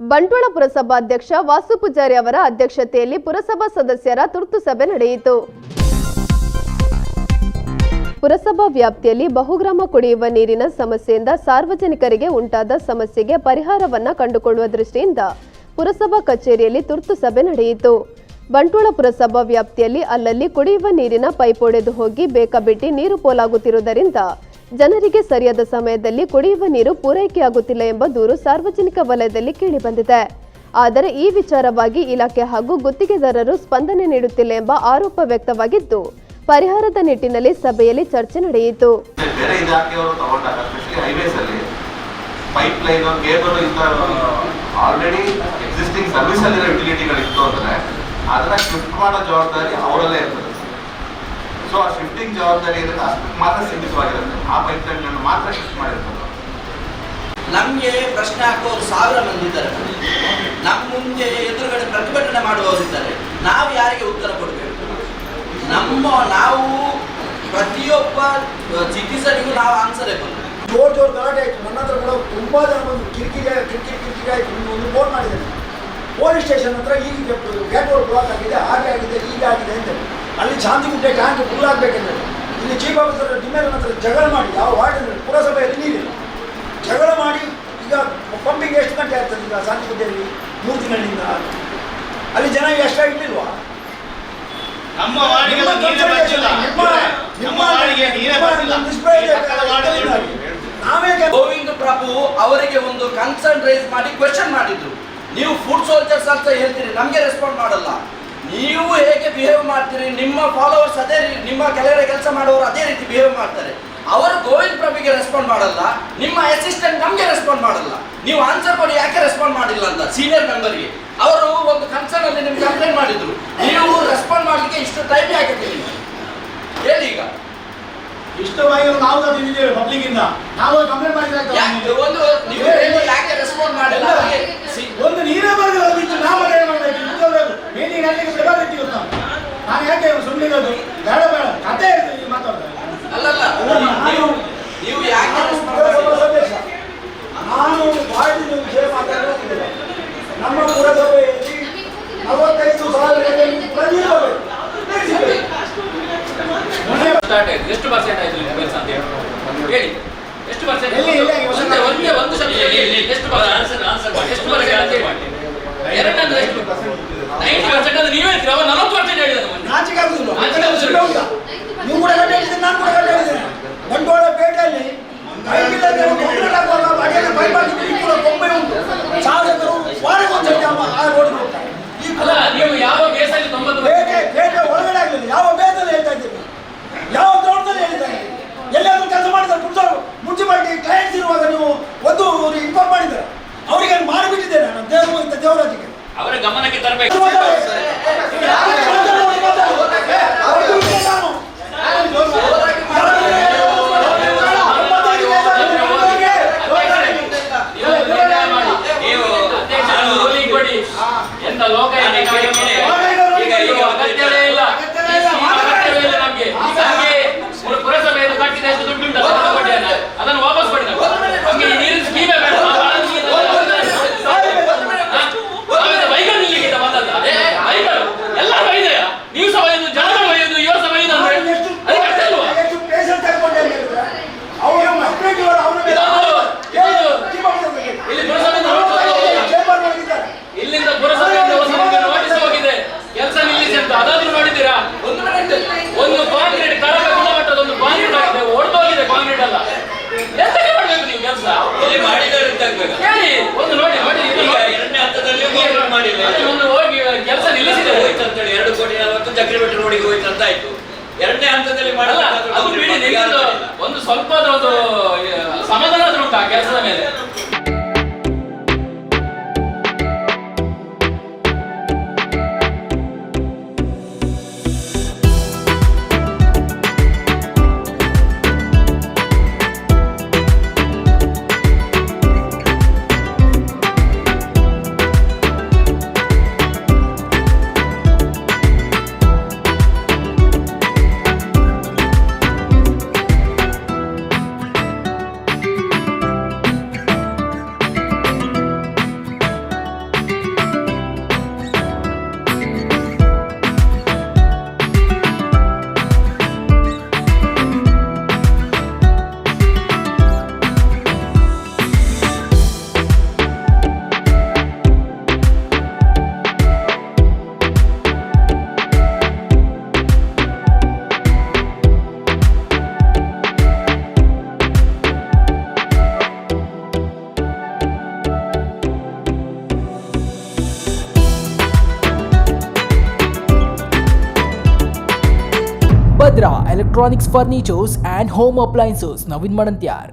ಬಂಟ್ವಾಳ ಪುರಸಭಾಧ್ಯಕ್ಷ ವಾಸು ಪೂಜಾರಿ ಅವರ ಅಧ್ಯಕ್ಷತೆಯಲ್ಲಿ ಪುರಸಭಾ ಸದಸ್ಯರ ತುರ್ತು ಸಭೆ ನಡೆಯಿತು. ಪುರಸಭಾ ವ್ಯಾಪ್ತಿಯಲ್ಲಿ ಬಹುಗ್ರಾಮ ಕುಡಿಯುವ ನೀರಿನ ಸಮಸ್ಯೆಯಿಂದ ಸಾರ್ವಜನಿಕರಿಗೆ ಉಂಟಾದ ಸಮಸ್ಯೆಗೆ ಪರಿಹಾರವನ್ನ ಕಂಡುಕೊಳ್ಳುವ ದೃಷ್ಟಿಯಿಂದ ಪುರಸಭಾ ಕಚೇರಿಯಲ್ಲಿ ತುರ್ತು ಸಭೆ ನಡೆಯಿತು. ಬಂಟ್ವಾಳ ಪುರಸಭಾ ವ್ಯಾಪ್ತಿಯಲ್ಲಿ ಅಲ್ಲಲ್ಲಿ ಕುಡಿಯುವ ನೀರಿನ ಪೈಪ್ ಹೋಗಿ ಬೇಕಾಬಿಟ್ಟಿ ನೀರು ಪೋಲಾಗುತ್ತಿರುವುದರಿಂದ ಜನರಿಗೆ ಸರಿಯಾದ ಸಮಯದಲ್ಲಿ ಕುಡಿಯುವ ನೀರು ಪೂರೈಕೆಯಾಗುತ್ತಿಲ್ಲ ಎಂಬ ದೂರು ಸಾರ್ವಜನಿಕ ವಲಯದಲ್ಲಿ ಕೇಳಿಬಂದಿದೆ ಆದರೆ ಈ ವಿಚಾರವಾಗಿ ಇಲಾಖೆ ಹಾಗೂ ಗುತ್ತಿಗೆದಾರರು ಸ್ಪಂದನೆ ನೀಡುತ್ತಿಲ್ಲ ಎಂಬ ಆರೋಪ ವ್ಯಕ್ತವಾಗಿದ್ದು, ಪರಿಹಾರದ ನಿಟ್ಟಿನಲ್ಲಿ ಸಭೆಯಲ್ಲಿ ಚರ್ಚೆ ನಡೆಯಿತು. ಆಲ್ರೆಡಿ ಎಕ್ಸಿಸ್ಟಿಂಗ್ ಯುಟಿಲಿಟಿಗಳು ಇತ್ತು ಅಂದ್ರೆ ಅದನ್ನ ಶಿಫ್ಟ್ ಮಾಡೋ ಜವಾಬ್ದಾರಿ ಅವರಲ್ಲೇ ಇರ್ತದೆ. ಸೊ ಆ ಶಿಫ್ಟಿಂಗ್ ಜವಾಬ್ದಾರಿ ಇರೋದು ಅಷ್ಟಕ್ಕೆ ಮಾತ್ರ ಸೀಮಿತವಾಗಿರುತ್ತೆ. ಆ ಪೈಪ್ ಲೈನ್ ಮಾತ್ರ ಶಿಫ್ಟ್ ಮಾಡಿರ್ತದೆ ನಮ್ಗೆ ಪ್ರಶ್ನೆ ಹಾಕೋರು ಸಾವಿರ ಮಂದಿ ಇದ್ದಾರೆ. ನಮ್ಮ ಮುಂದೆ ಎದುರುಗಡೆ ಪ್ರತಿಭಟನೆ ಮಾಡುವವರಿದ್ದಾರೆ ನಾವು ಯಾರಿಗೆ ಉತ್ತರ ಕೊಡಬೇಕು? ನಮ್ಮ ನಾವು ಪ್ರತಿಯೊಬ್ಬ ಸಿಟಿಸನಿಗೂ ನಾವು ಆನ್ಸರ್ ಜೋರ್ ಜೋರ್ ಗಲಾಟೆ ಆಯ್ತು. ನನ್ನ ಹತ್ರ ಕೂಡ ತುಂಬಾ ಜನ ಬಂದು ಕಿರಿಕಿರಿ ಕಿರಿಕಿರಿ ಕಿರಿಕಿರಿ ಆಯಿತು ಒಂದು ಫೋನ್ ಮಾಡಿದ್ದೇನೆ ಪೊಲೀಸ್ ಸ್ಟೇಷನ್ ಹತ್ರ ಈಗ ಗೇಟ್ ಬ್ಲಾಕ್ ಆಗಿದೆ ಹಾಗೆ ಆಗಿದೆ ಈಗ ಆಗಿದೆ ಅಂತ ಅಲ್ಲಿ ಶಾಂತಿಗುಡ್ಡೆ ಟ್ಯಾಂಕ್ ಫುಲ್ ಆಗ್ಬೇಕಂದ್ರೆ ಇಲ್ಲಿ ಚೀಫ್ ಆಫೀಸರ್ ಡಿಮೇಲ್ ಹತ್ರ ಜಗಳ ಮಾಡಿ ಯಾವ ವಾರ್ಡ್ ಪುರಸಭೆಯಲ್ಲಿ ನೀರಿಲ್ಲ. ಜಗಳ ಮಾಡಿ ಈಗ ಪಂಪಿಂಗ್ ಎಷ್ಟು ಗಂಟೆ ಆಗ್ತದೆ ಈಗ ಶಾಂತಿಗುಡ್ಡೆಯಲ್ಲಿ ಮೂರು ತಿಂಗಳಿಂದ ಅಲ್ಲಿ ಜನ ಎಷ್ಟ ಇಟ್ಟಿಲ್ವಾ ನಮ್ಮ ನಾವೇ ಗೋವಿಂದ ಪ್ರಭು ಅವರಿಗೆ ಒಂದು ಕನ್ಸರ್ನ್ ರೈಸ್ ಮಾಡಿ ಕ್ವೆಶನ್ ಮಾಡಿದ್ರು. ನೀವು ಫುಡ್ ಸೋಲ್ಜರ್ಸ್ ಅಂತ ಹೇಳ್ತೀರಿ ನಮಗೆ ರೆಸ್ಪಾಂಡ್ ಮಾಡಲ್ಲ. ನೀವು ಹೇಗೆ ಬಿಹೇವ್ ಮಾಡ್ತೀರಿ? ನಿಮ್ಮ ಫಾಲೋವರ್ಸ್ ಅದೇ ನಿಮ್ಮ ಕೆಲವರ ಕೆಲಸ ಮಾಡುವವರು ಅದೇ ರೀತಿ ಬಿಹೇವ್ ಮಾಡ್ತಾರೆ. ಅವರು ಗೋವಿಂದ್ ಪ್ರಭುಗೆ ರೆಸ್ಪಾಂಡ್ ಮಾಡಲ್ಲ ನಿಮ್ಮ ಅಸಿಸ್ಟೆಂಟ್ ನಮಗೆ ರೆಸ್ಪಾಂಡ್ ಮಾಡಲ್ಲ. ನೀವು ಆನ್ಸರ್ ಕೊಡಿ ಯಾಕೆ ರೆಸ್ಪಾಂಡ್ ಮಾಡಿಲ್ಲ ಅಂತ ಸೀನಿಯರ್ ಮೆಂಬರ್ಗೆ ಅವರು ಒಂದು ಕನ್ಸರ್ನ್ ಅಲ್ಲಿ ನಿಮ್ಗೆ ಕಂಪ್ಲೇಂಟ್ ಮಾಡಿದ್ರು. ನೀವು ರೆಸ್ಪಾಂಡ್ ಮಾಡಲಿಕ್ಕೆ ಇಷ್ಟು ಟೈಮ್ ಯಾಕೆ ಹೇಳಿ ಈಗ. ಇಷ್ಟವಾಗಿ ನಾವು ಪಬ್ಲಿಕ್ ಇಂದ. ನಾವು ಕಂಪ್ಲೇಂಟ್ ಮಾಡಿದ್ರೆ ಯಾಕೆ ಒಂದು ನೀವು ಹೇಳಿ ಯಾಕೆ ರೆಸ್ಪಾಂಡ್ ಮಾಡಿಲ್ಲ ಅವ್ರಿಗೆ ಸಿ- ಒಂದು ನೀರೇ ಬರಲಿಲ್ಲ ಬಿಟ್ಟು ನಾವು ಅದೇ ಮಾಡಬೇಕು ಇದ್ದವರೆಗೂ ಮೀಟಿಂಗ್ ಅಲ್ಲಿ ಬೆಳಗ್ಗೆ ಇರ್ತೀವಿ ನಾವು ನಾನು ಯಾಕೆ ಸುಮ್ಮನೆ ಇರೋದು ಬೇಡ ಬೇಡ ಕತೆ ಇರ್ತದೆ ನೀವು ಮಾತಾಡೋದು ಅಲ್ಲಲ್ಲ ನೀವು ನೀವು ಯಾಕೆ ರೆಸ್ಪಾಂಡ್ ಪುರಸಭಾ ಮಾಡಿಲ್ಲ ಸದಸ್ಯ ನಾನು ವಾರ್ಡಿನ ವಿಷಯ ಮಾತಾಡೋದಿಲ್ಲ ನಮ್ಮ ಪುರಸಭೆಯಲ್ಲಿ ನಲವತ್ತೈದು ಸಾವಿರ ಪ್ರತಿಯೊಬ್ಬರು ಮೊನ್ನೆ ಸ್ಟಾರ್ಟ್ ಆಯ್ತು ಎಷ್ಟು ಪರ್ಸೆಂಟ್ ಆಯ್ತು ನಿಮ್ಮ ಕೆಲಸ ಅಂತ ಹೇಳಿ ಹೇಳಿ ಎಷ್ಟು ಪರ್ಸೆಂಟ್ ಎಲ್ಲಿ, ಎಲ್ಲಿ ಆಗಿ? ಒಂದೇ ಒಂದೇ ಒಂದು ಶಬ್ದ ಹೇಳಿ ಎಷ್ಟು ಪರ್ಸೆಂಟ್ ಎಷ್ಟು ಪರ್ಸೆಂಟ್ ಅಂತ ಹೇಳಿ ಎರಡನೇದು ಎಷ್ಟು ನೈಂಟಿ ಪರ್ಸೆಂಟ್ ಅಂದ್ರೆ ನೀವೇ ಹೇಳ್ತೀರಿ ಅವ ನಲವತ್ತು ಪರ್ಸೆಂಟ್ ಹೇಳಿದ ಮೊನ್ನೆ ನಾಚಿಕೆ ಆಗುದಿಲ್ಲ ನಾಚಿಕೆ ಆಗುದಿಲ್ಲ. ಹೌದಾ? ನೀವು ಕೂಡ ಗಂಟೆ ಹೇಳಿದ್ರೆ ನಾನು ಕೂಡ ಗಂಟೆ ಹೇಳಿದ್ದೇನೆ ಬಂಟ್ವಾಳ ಪೇಟೆಯಲ್ಲಿ ಪೈಪಿಲ್ಲದೆ ಒಂದು ಉಂಗುರ ಹಾಕುವಾಗ ಬಗೆಗೆ ಪೈಪ್ ಹಾಕಿದ್ರೆ ಈ ಕೂಡ ಕೊಂಬೆ ಉಂಟು ಶಾಸಕರು ವಾರಕ್ಕೆ ಒಂದ್ಸತಿ ಆ ಆ ರೋಡ್ ಹೋಗ್ತಾರೆ ಈ ಅಲ್ಲ ಕೂಡ ನೀವು ಯಾವ ಬೇಸಲ್ಲಿ ತೊಂಬತ್ತು ಪೇಟೆ ಪೇಟೆ ಒಳಗಡೆ ಆಗಲಿಲ್ಲ ಯಾವ ಬೇಸಲ್ಲಿ ಹೇಳ್ತಾ ಇದ್ದೀರಿ ಯಾವ ಗ್ರೌಂಡ್ನಲ್ಲಿ ಹೇಳ್ತಾ ಇದ್ದೀರಿ ಎಲ್ಲಾದ್ರೂ ಕೆಲಸ ಮಾಡಿದ್ದಾರೆ ಪುರುಷರು ಮುನ್ಸಿಪಾಲಿಟಿ ಕ್ಲೈಂಟ್ಸ್ ಇರುವಾಗ ನೀವು ಒಂದು ಇನ್ಫಾರ್ಮ್ ಮಾಡಿದ್ದಾರೆ ಅವರಿಗೆ ಮಾಡಿಬಿಟ್ಟಿದ್ದೇನೆ ನಾನು ದೇವರು ಇಂಥ ದೇವರಾಜಿಗೆ ಅವರ ಗಮನಕ್ಕೆ ತರಬೇಕು ನೀವು ನಿರ್ಣಯ ಮಾಡಿ ನೀವು ಅಧ್ಯಕ್ಷರು ರೂಲಿಂಗ್ ಕೊಡಿ ಎಂತ ಲೋಕ. ಈಗ ಈಗ ಅಗತ್ಯವೇ ಮಾಡಿಲ್ಲ ಅದನ್ನು ಹೋಗಿ ಕೆಲಸ ನಿಲ್ಲಿಸಿದೆ. ಹೋಯ್ತು ಅಂತೇಳಿ ಎರಡು ಕೋಟಿ ನಲವತ್ತು ಚಕ್ರಬೆಟ್ಟು ರೋಡಿಗೆ ಹೋಯ್ತು ಅಂತ ಆಯ್ತು ಎರಡನೇ ಹಂತದಲ್ಲಿ ಮಾಡಲ್ಲ. ಒಂದು ಸ್ವಲ್ಪದ ಸಮಾಧಾನ ಉಂಟು ಆ ಕೆಲಸದ ಮೇಲೆ. Vadodara electronics furnitures and home appliances Navin મળંત્યાર